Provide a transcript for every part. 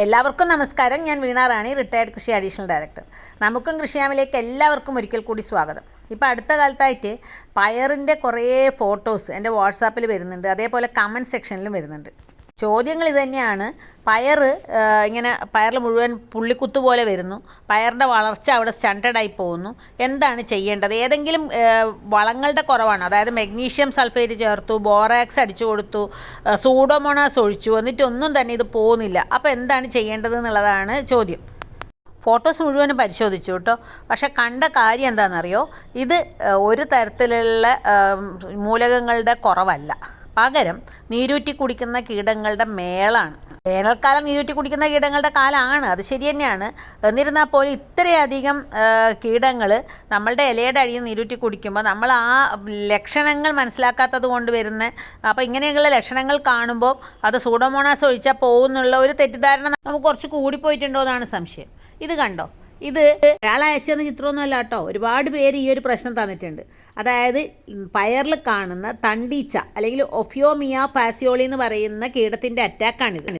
എല്ലാവർക്കും നമസ്കാരം. ഞാൻ വീണ റാണി റിട്ടയർഡ് കൃഷി അഡീഷണൽ ഡയറക്ടർ നമുക്കും കൃഷിയാമിലേക്ക് എല്ലാവർക്കും ഒരിക്കൽ കൂടി സ്വാഗതം. ഇപ്പോൾ അടുത്ത കാലത്തായിട്ട് പയറിന്റെ കുറേ ഫോട്ടോസ് എന്റെ വാട്സാപ്പിൽ വരുന്നുണ്ട്. അതേപോലെ കമന്റ് സെക്ഷനിലും വരുന്നുണ്ട്. ചോദ്യങ്ങൾ ഇത് തന്നെയാണ് പയർ ഇങ്ങനെ പയറിൽ മുഴുവൻ പുള്ളിക്കുത്ത് പോലെ വരുന്നു. പയറിന്റെ വളർച്ച അവിടെ സ്റ്റണ്ടഡായി പോകുന്നു. എന്താണ് ചെയ്യേണ്ടത്? ഏതെങ്കിലും വളങ്ങളുടെ കുറവാണ്. അതായത് മെഗ്നീഷ്യം സൾഫേറ്റ് ചേർത്തു ബോറാക്സ് അടിച്ചു കൊടുത്തു സൂഡോമോണാസ് ഒഴിച്ചു. എന്നിട്ടൊന്നും തന്നെ ഇത് പോകുന്നില്ല. അപ്പോൾ എന്താണ് ചെയ്യേണ്ടത് എന്നുള്ളതാണ് ചോദ്യം. ഫോട്ടോസ് മുഴുവനും പരിശോധിച്ചു കേട്ടോ. പക്ഷെ കണ്ട കാര്യം എന്താണെന്നറിയോ? ഇത് ഒരു തരത്തിലുള്ള മൂലകങ്ങളുടെ കുറവല്ല. പകരം നീരൂറ്റി കുടിക്കുന്ന കീടങ്ങളുടെ മേളാണ്. വേനൽക്കാലം നീരൂറ്റി കുടിക്കുന്ന കീടങ്ങളുടെ കാലമാണ് അത് ശരി തന്നെയാണ്. എന്നിരുന്നാൽ പോലും ഇത്രയധികം കീടങ്ങൾ നമ്മളുടെ ഇലയുടെ അടിയിൽ നീരൂറ്റി കുടിക്കുമ്പോൾ നമ്മൾ ആ ലക്ഷണങ്ങൾ മനസ്സിലാക്കാത്തത് കൊണ്ട് വരുന്ന അപ്പോൾ ഇങ്ങനെയുള്ള ലക്ഷണങ്ങൾ കാണുമ്പോൾ അത് സൂഡോമോണാസ് ഒഴിച്ചാൽ പോകുന്നുള്ള ഒരു തെറ്റിദ്ധാരണ നമുക്ക് കുറച്ച് കൂടിപ്പോയിട്ടുണ്ടോ എന്നാണ് സംശയം. ഇത് കണ്ടോ? ഇത് അയാൾ അയച്ചെന്ന ചിത്രമൊന്നുമല്ല കേട്ടോ. ഒരുപാട് പേര് ഈ ഒരു പ്രശ്നം തന്നിട്ടുണ്ട്. അതായത് പയറിൽ കാണുന്ന തണ്ടീച്ച അല്ലെങ്കിൽ ഒഫിയോമിയ ഫാസിയോളി എന്ന് പറയുന്ന കീടത്തിന്റെ അറ്റാക്കാണിത്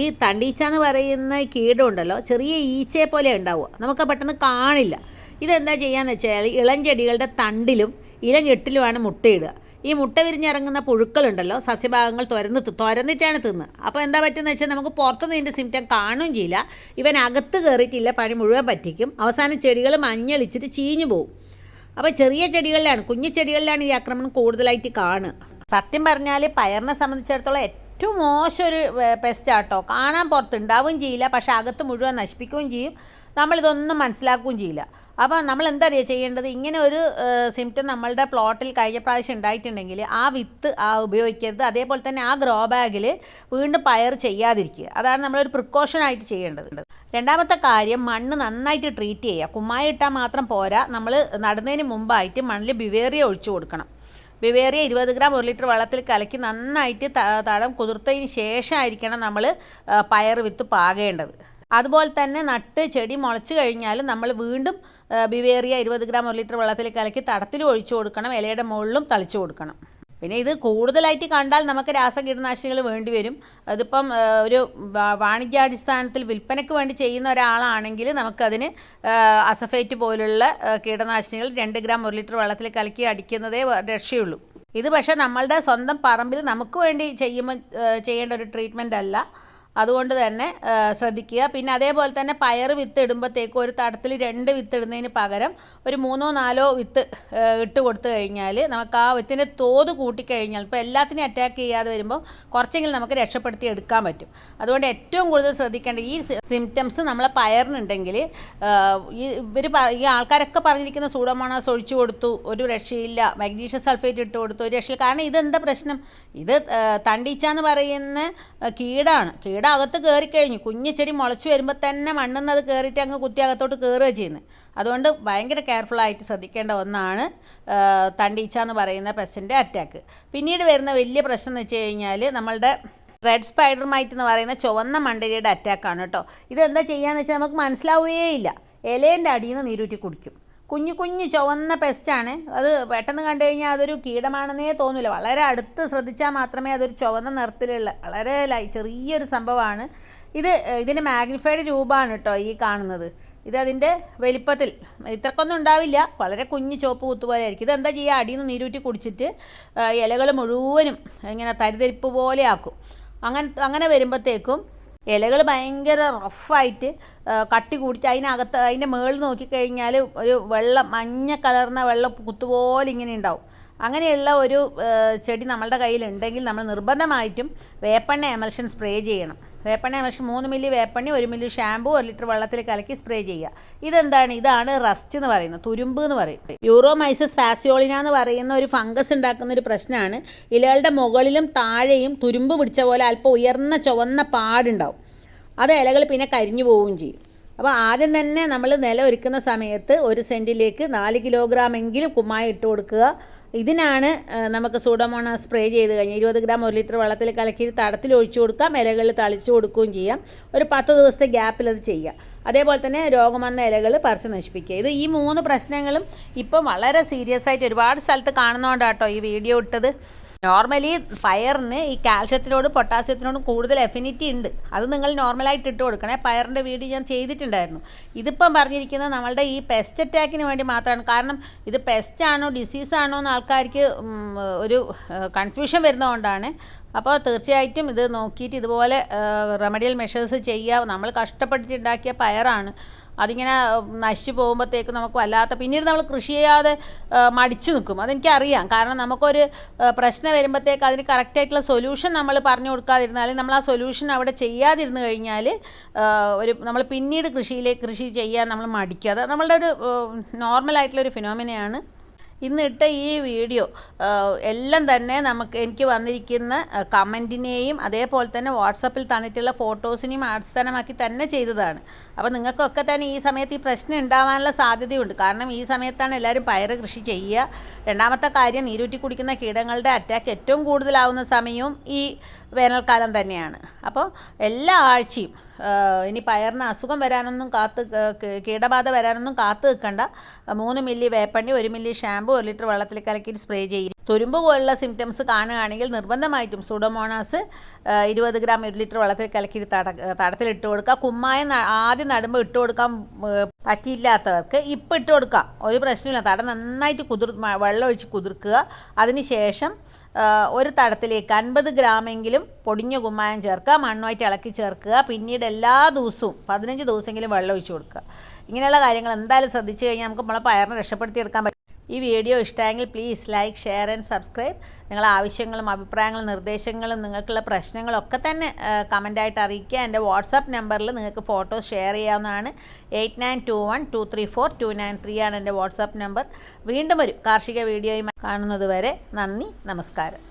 ഈ തണ്ടീച്ച എന്ന് പറയുന്ന കീടമുണ്ടല്ലോ ചെറിയ ഈച്ചയെ പോലെ ഉണ്ടാവുക. നമുക്ക് പെട്ടെന്ന് കാണില്ല. ഇതെന്താ ചെയ്യാന്ന് വെച്ചാൽ ഇളം ചെടികളുടെ തണ്ടിലും ഇളം ഞെട്ടിലുമാണ് മുട്ടയിടുക. ഈ മുട്ട വിരിഞ്ഞിറങ്ങുന്ന പുഴുക്കളുണ്ടല്ലോ സസ്യഭാഗങ്ങൾ തുരന്ന് തുരന്നിട്ടാണ് തിന്ന്. അപ്പോൾ എന്താ പറ്റുന്നത് വെച്ചാൽ നമുക്ക് പുറത്തുനിന്ന് ഇതിന്റെ സിംറ്റം കാണുകയും ചെയ്യില്ല. ഇവൻ അകത്ത് കയറിയിട്ടില്ല പണി മുഴുവൻ പറ്റിക്കും. അവസാനം ചെടികൾ മഞ്ഞളിച്ചിട്ട് ചീഞ്ഞു പോകും അപ്പോൾ ചെറിയ ചെടികളിലാണ് കുഞ്ഞു ചെടികളിലാണ് ഈ ആക്രമണം കൂടുതലായിട്ട് കാണുക. സത്യം പറഞ്ഞാൽ പയറിനെ സംബന്ധിച്ചിടത്തോളം ഏറ്റവും മോശം ഒരു പെസ്റ്റ് ആട്ടോ. കാണാൻ പുറത്തുണ്ടാവുകയും ചെയ്യില്ല പക്ഷേ അകത്ത് മുഴുവൻ നശിപ്പിക്കുകയും ചെയ്യും. നമ്മളിതൊന്നും മനസ്സിലാക്കുകയും ചെയ്യില്ല. അപ്പോൾ നമ്മൾ എന്താ ചെയ്യേണ്ടത്? ഇങ്ങനെ ഒരു സിംറ്റം നമ്മളുടെ പ്ലോട്ടിൽ കഴിഞ്ഞ പ്രാവശ്യം ഉണ്ടായിട്ടുണ്ടെങ്കിൽ ആ വിത്ത് ആ ഉപയോഗിക്കരുത്. അതേപോലെ തന്നെ ആ ഗ്രോ ബാഗിൽ വീണ്ടും പയർ ചെയ്യാതിരിക്കുക. അതാണ് നമ്മളൊരു പ്രിക്കോഷൻ ആയിട്ട് ചെയ്യേണ്ടത്. രണ്ടാമത്തെ കാര്യം മണ്ണ് നന്നായിട്ട് ട്രീറ്റ് ചെയ്യുക. കുമ്മായി ഇട്ടാൽ മാത്രം പോരാ. നമ്മൾ നടുന്നതിന് മുമ്പായിട്ട് മണ്ണിൽ ബിവേറിയ ഒഴിച്ചു കൊടുക്കണം. വിവേറിയ ഇരുപത് ഗ്രാം ഒരു ലിറ്റർ വെള്ളത്തിൽ കലക്കി നന്നായിട്ട് തടം കുതിർത്തതിന് ശേഷമായിരിക്കണം നമ്മൾ പയർ വിത്ത് പാകേണ്ടത്. അതുപോലെ തന്നെ നട്ട് ചെടി മുളച്ച് കഴിഞ്ഞാൽ നമ്മൾ വീണ്ടും ബിവേറിയ ഇരുപത് ഗ്രാം ഒരു ലിറ്റർ വെള്ളത്തിൽ കലക്കി തടത്തിൽ ഒഴിച്ചു കൊടുക്കണം ഇലയുടെ മുകളിലും തളിച്ചു കൊടുക്കണം. പിന്നെ ഇത് കൂടുതലായിട്ട് കണ്ടാൽ നമുക്ക് രാസകീടനാശിനികൾ വേണ്ടി വരും. അതിപ്പം ഒരു വാണിജ്യാടിസ്ഥാനത്തിൽ വിൽപ്പനയ്ക്ക് വേണ്ടി ചെയ്യുന്ന ഒരാളാണെങ്കിൽ നമുക്കതിന് അസഫേറ്റ് പോലുള്ള കീടനാശിനികൾ രണ്ട് ഗ്രാം ഒരു ലിറ്റർ വെള്ളത്തിൽ കലക്കി അടിക്കുന്നതേ രക്ഷയുള്ളൂ. ഇത് പക്ഷേ നമ്മളുടെ സ്വന്തം പറമ്പിൽ നമുക്ക് വേണ്ടി ചെയ്യുമ്പോൾ ചെയ്യേണ്ട ഒരു ട്രീറ്റ്മെന്റ് അല്ല. അതുകൊണ്ട് തന്നെ ശ്രദ്ധിക്കുക. പിന്നെ അതേപോലെ തന്നെ പയർ വിത്ത് ഇടുമ്പോഴത്തേക്ക് ഒരു തടത്തിൽ രണ്ട് വിത്ത് ഇടുന്നതിന് പകരം ഒരു മൂന്നോ നാലോ വിത്ത് ഇട്ട് കൊടുത്തു കഴിഞ്ഞാൽ നമുക്ക് ആ വിത്തിന്റെ തോത് കൂട്ടിക്കഴിഞ്ഞാൽ ഇപ്പോൾ എല്ലാത്തിനെയും അറ്റാക്ക് ചെയ്യാതെ വരുമ്പോൾ കുറച്ചെങ്കിലും നമുക്ക് രക്ഷപ്പെടുത്തി എടുക്കാൻ പറ്റും. അതുകൊണ്ട് ഏറ്റവും കൂടുതൽ ശ്രദ്ധിക്കേണ്ട ഈ സിംറ്റംസ് നമ്മളെ പയറിനുണ്ടെങ്കിൽ ഈ ഇവർ ഈ ആൾക്കാരൊക്കെ പറഞ്ഞിരിക്കുന്ന സൂഡോമോണാസ് ഒഴിച്ചു കൊടുത്തു ഒരു രക്ഷയില്ല മാഗ്നീഷ്യം സൾഫേറ്റ് ഇട്ട് കൊടുത്തു ഒരു രക്ഷയില്ല. കാരണം ഇതെന്താ പ്രശ്നം? ഇത് തണ്ടീച്ച എന്ന് പറയുന്ന കീടാണ്. കീട അകത്ത് കയറിക്കഴിഞ്ഞു കുഞ്ഞു ചെടി മുളച്ച് വരുമ്പോൾ തന്നെ മണ്ണിന്ന് അത് കയറിയിട്ട് അങ്ങ് കുത്തി അകത്തോട്ട് കയറുക ചെയ്യുന്നത് അതുകൊണ്ട് ഭയങ്കര കെയർഫുള്ളായിട്ട് ശ്രദ്ധിക്കേണ്ട ഒന്നാണ് തണ്ടീച്ച എന്ന് പറയുന്ന പെസ്റ്റിന്റെ അറ്റാക്ക് പിന്നീട് വരുന്ന വലിയ പ്രശ്നം എന്ന് വെച്ച് കഴിഞ്ഞാൽ നമ്മളുടെ റെഡ് സ്പൈഡർ മൈറ്റ് എന്ന് പറയുന്ന ചുവന്ന മണ്ടരിയുടെ അറ്റാക്കാണ് കേട്ടോ. ഇതെന്താ ചെയ്യാന്ന് വെച്ചാൽ നമുക്ക് മനസ്സിലാവുകയേ ഇല്ല. ഇലേന്റെ അടിയിൽ നിന്ന് നീരൂറ്റി കുടിക്കും. കുഞ്ഞു കുഞ്ഞു ചുവന്ന പെസ്റ്റാണ്. അത് പെട്ടെന്ന് കണ്ടു കഴിഞ്ഞാൽ അതൊരു കീടമാണെന്നേ തോന്നില്ല വളരെ അടുത്ത് ശ്രദ്ധിച്ചാൽ മാത്രമേ അതൊരു ചുവന്ന നിറത്തിലുള്ള വളരെ ലൈ ചെറിയൊരു സംഭവമാണ്. ഇത് ഇതിന്റെ മാഗ്നിഫൈഡ് രൂപമാണ് കേട്ടോ ഈ കാണുന്നത്. ഇത് അതിന്റെ വലിപ്പത്തിൽ. ഇത്രക്കൊന്നും ഉണ്ടാവില്ല. വളരെ കുഞ്ഞു ചുവപ്പ് കുത്തുപോലെ ആയിരിക്കും. ഇതെന്താ ചെയ്യുക? അടിയിൽ നിന്ന് നീരൂറ്റി കുടിച്ചിട്ട് ഇലകൾ മുഴുവനും ഇങ്ങനെ തരിതരിപ്പ് പോലെ ആക്കും. അങ്ങനെ അങ്ങനെ വരുമ്പോഴത്തേക്കും ഇലകൾ ഭയങ്കര റഫായിട്ട് കട്ടി കൂടിച്ച് അതിനകത്ത് അതിന്റെ മുകളിൽ നോക്കിക്കഴിഞ്ഞാൽ ഒരു വെള്ളം മഞ്ഞ കലർന്ന വെള്ളം കുത്തുപോലെ ഇങ്ങനെ ഉണ്ടാവും. അങ്ങനെയുള്ള ഒരു ചെടി നമ്മളുടെ കയ്യിലുണ്ടെങ്കിൽ നമ്മൾ നിർബന്ധമായിട്ടും വേപ്പെണ്ണ എമൽഷൻ സ്പ്രേ ചെയ്യണം. വേപ്പെണ്ണ എമൽഷൻ മൂന്ന് മില്ലി വേപ്പെണ്ണി ഒരു മില്ലി ഷാമ്പു ഒരു ലിറ്റർ വെള്ളത്തിൽ കലക്കി സ്പ്രേ ചെയ്യുക. ഇതെന്താണ്? ഇതാണ് റസ്റ്റ് എന്ന് പറയുന്നത് തുരുമ്പ് എന്ന് പറയും യൂറോമൈസസ് ഫാസിയോളിന എന്ന് പറയുന്ന ഒരു ഫംഗസ് ഉണ്ടാക്കുന്ന ഒരു പ്രശ്നമാണ്. ഇലകളുടെ മുകളിലും താഴെയും തുരുമ്പ് പിടിച്ച പോലെ അല്പം ഉയർന്ന ചുവന്ന പാടുണ്ടാവും. അത് ഇലകൾ പിന്നെ കരിഞ്ഞു പോവുകയും ചെയ്യും. അപ്പോൾ ആദ്യം തന്നെ നമ്മൾ നില ഒരുക്കുന്ന സമയത്ത് ഒരു സെന്റിലേക്ക് നാല് കിലോഗ്രാം എങ്കിലും കുമ്മായി ഇട്ട് കൊടുക്കുക. ഇതിനാണ് നമുക്ക് സൂഡമോണ സ്പ്രേ ചെയ്ത് കഴിഞ്ഞാൽ ഇരുപത് ഗ്രാം ഒരു ലിറ്റർ വെള്ളത്തിൽ കലക്കി തടത്തിൽ ഒഴിച്ചു കൊടുക്കാം ഇലകളിൽ തളിച്ചു കൊടുക്കുകയും ചെയ്യാം. ഒരു പത്ത് ദിവസത്തെ ഗ്യാപ്പിൽ അത് ചെയ്യുക. അതേപോലെ തന്നെ രോഗം വന്ന ഇലകൾ പറിച്ച് നശിപ്പിക്കുക. ഇത് ഈ മൂന്ന് പ്രശ്നങ്ങളും ഇപ്പം വളരെ സീരിയസ് ആയിട്ട് ഒരുപാട് സ്ഥലത്ത് കാണുന്നതുകൊണ്ടാട്ടോ ഈ വീഡിയോ ഇട്ടത്. നോർമലി പയറിന് ഈ കാൽഷ്യത്തിനോടും പൊട്ടാസ്യത്തിനോടും കൂടുതൽ എഫിനിറ്റി ഉണ്ട്. അത് നിങ്ങൾ നോർമലായിട്ട് ഇട്ട് കൊടുക്കണേ. പയറിന്റെ വീഡിയോ ഞാൻ ചെയ്തിട്ടുണ്ടായിരുന്നു. ഇതിപ്പം പറഞ്ഞിരിക്കുന്നത് നമ്മളുടെ ഈ പെസ്റ്റ് അറ്റാക്കിന് വേണ്ടി മാത്രമാണ്. കാരണം ഇത് പെസ്റ്റ് ആണോ ഡിസീസ് ആണോ എന്ന് ആൾക്കാർക്ക് ഒരു കൺഫ്യൂഷൻ വരുന്നതുകൊണ്ടാണ്. അപ്പോൾ തീർച്ചയായിട്ടും ഇത് നോക്കിയിട്ട് ഇതുപോലെ റെമഡിയൽ മെഷേഴ്സ് ചെയ്യുക നമ്മൾ കഷ്ടപ്പെട്ടിട്ടുണ്ടാക്കിയ പയറാണ്. അതിങ്ങനെ നശിച്ചു പോകുമ്പോഴത്തേക്ക് നമുക്ക് വല്ലാത്ത പിന്നീട് നമ്മൾ കൃഷി ചെയ്യാതെ മടിച്ചു നിൽക്കും. അതെനിക്കറിയാം. കാരണം നമുക്കൊരു പ്രശ്നം വരുമ്പോഴത്തേക്ക് അതിന് കറക്റ്റായിട്ടുള്ള സൊല്യൂഷൻ നമ്മൾ പറഞ്ഞു കൊടുക്കാതിരുന്നാൽ നമ്മൾ ആ സൊല്യൂഷൻ അവിടെ ചെയ്യാതിരുന്നു കഴിഞ്ഞാൽ ഒരു നമ്മൾ പിന്നീട് കൃഷിയിലേക്ക് കൃഷി ചെയ്യാൻ നമ്മൾ മടിക്കുക അത് നമ്മളുടെ ഒരു നോർമലായിട്ടുള്ളൊരു ഫിനോമിനയാണ് ഇന്ന് ഇട്ട ഈ വീഡിയോ എല്ലാം തന്നെ നമുക്ക് എനിക്ക് വന്നിരിക്കുന്ന കമന്റിനെയും അതേപോലെ തന്നെ വാട്സപ്പിൽ തന്നിട്ടുള്ള ഫോട്ടോസിനെയും അടിസ്ഥാനമാക്കി തന്നെ ചെയ്തതാണ്. അപ്പോൾ നിങ്ങൾക്കൊക്കെ തന്നെ ഈ സമയത്ത് ഈ പ്രശ്നം ഉണ്ടാവാനുള്ള സാധ്യതയുണ്ട്. കാരണം ഈ സമയത്താണ് എല്ലാവരും പയറ് കൃഷി ചെയ്യുക. രണ്ടാമത്തെ കാര്യം നീരൂറ്റി കുടിക്കുന്ന കീടങ്ങളുടെ അറ്റാക്ക് ഏറ്റവും കൂടുതലാവുന്ന സമയവും ഈ വേനൽക്കാലം തന്നെയാണ്. അപ്പോൾ എല്ലാ ആഴ്ചയും ഇനി പയറിന് അസുഖം വരാനൊന്നും കാത്ത് കീടബാധ വരാനൊന്നും കാത്തു നിൽക്കണ്ട. മൂന്ന് മില്ലി വേപ്പണ്ണി ഒരു മില്ലി ഷാമ്പു ഒരു ലിറ്റർ വെള്ളത്തിൽ കലക്കി സ്പ്രേ ചെയ്യും. തുരുമ്പ് പോലുള്ള സിംറ്റംസ് കാണുകയാണെങ്കിൽ നിർബന്ധമായിട്ടും സൂഡോമോണാസ് ഇരുപത് ഗ്രാം ഒരു ലിറ്റർ വെള്ളത്തിൽ കലക്കി തട തടത്തിലിട്ട് കൊടുക്കുക. കുമ്മായം ആദ്യം നടുമ്പോൾ ഇട്ട് കൊടുക്കാൻ പറ്റിയില്ലാത്തവർക്ക് ഇപ്പം ഇട്ട് കൊടുക്കുക. ഒരു പ്രശ്നമില്ല തട നന്നായിട്ട് കുതിർ വെള്ളം ഒഴിച്ച് കുതിർക്കുക. അതിന് ശേഷം ഒരു തടത്തിലേക്ക് അൻപത് ഗ്രാമെങ്കിലും പൊടിഞ്ഞ കുമ്മായം ചേർക്കുക മണ്ണുമായിട്ട് ഇളക്കി ചേർക്കുക പിന്നീട് എല്ലാ ദിവസവും പതിനഞ്ച് ദിവസമെങ്കിലും വെള്ളം ഒഴിച്ചു കൊടുക്കുക. ഇങ്ങനെയുള്ള കാര്യങ്ങൾ എന്തായാലും ശ്രദ്ധിച്ചു കഴിഞ്ഞാൽ നമുക്ക് നമ്മളെ പയറിനെ രക്ഷപ്പെടുത്തിയെടുക്കാൻ പറ്റും. ഈ വീഡിയോ ഇഷ്ടമെങ്കിൽ please like share and subscribe നിങ്ങളെ ആവശ്യങ്ങളും അഭിപ്രായങ്ങളും നിർദ്ദേശങ്ങളും നിങ്ങൾക്കുള്ള പ്രശ്നങ്ങളും ഒക്കെ തന്നെ കമന്റായിട്ട് അറിയിക്കുക. എന്റെ വാട്സാപ്പ് നമ്പറിൽ നിങ്ങൾക്ക് ഫോട്ടോസ് ഷെയർ ചെയ്യാവുന്നതാണ്. Eight nine two one two three four two nine three ആണ് എന്റെ വാട്സാപ്പ് നമ്പർ വീണ്ടും ഒരു കാർഷിക വീഡിയോയുമായി കാണുന്നത് വരെ നന്ദി നമസ്കാരം.